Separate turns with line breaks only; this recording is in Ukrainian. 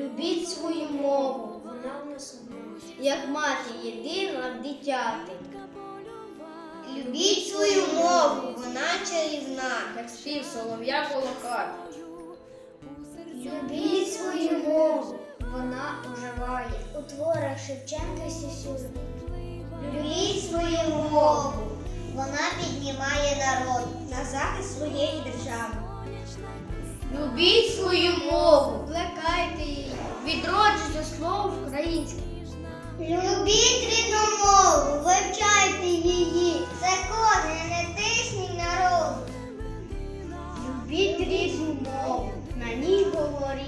Любіть свою мову, вона в нас одна. Як мати єдина в дитяти.
Любіть свою мову, вона чарівна.
Як спів солов'я колокати.
Любіть свою мову, вона оживає. У творах Шевченка і. Любіть свою мову, вона піднімає народ на захист своєї держави.
Любіть свою мову, слово українське.
Любіть рідну мову, вивчайте її. Корінь не тисніть народу.
Любіть рідну мову, на ній говоріть.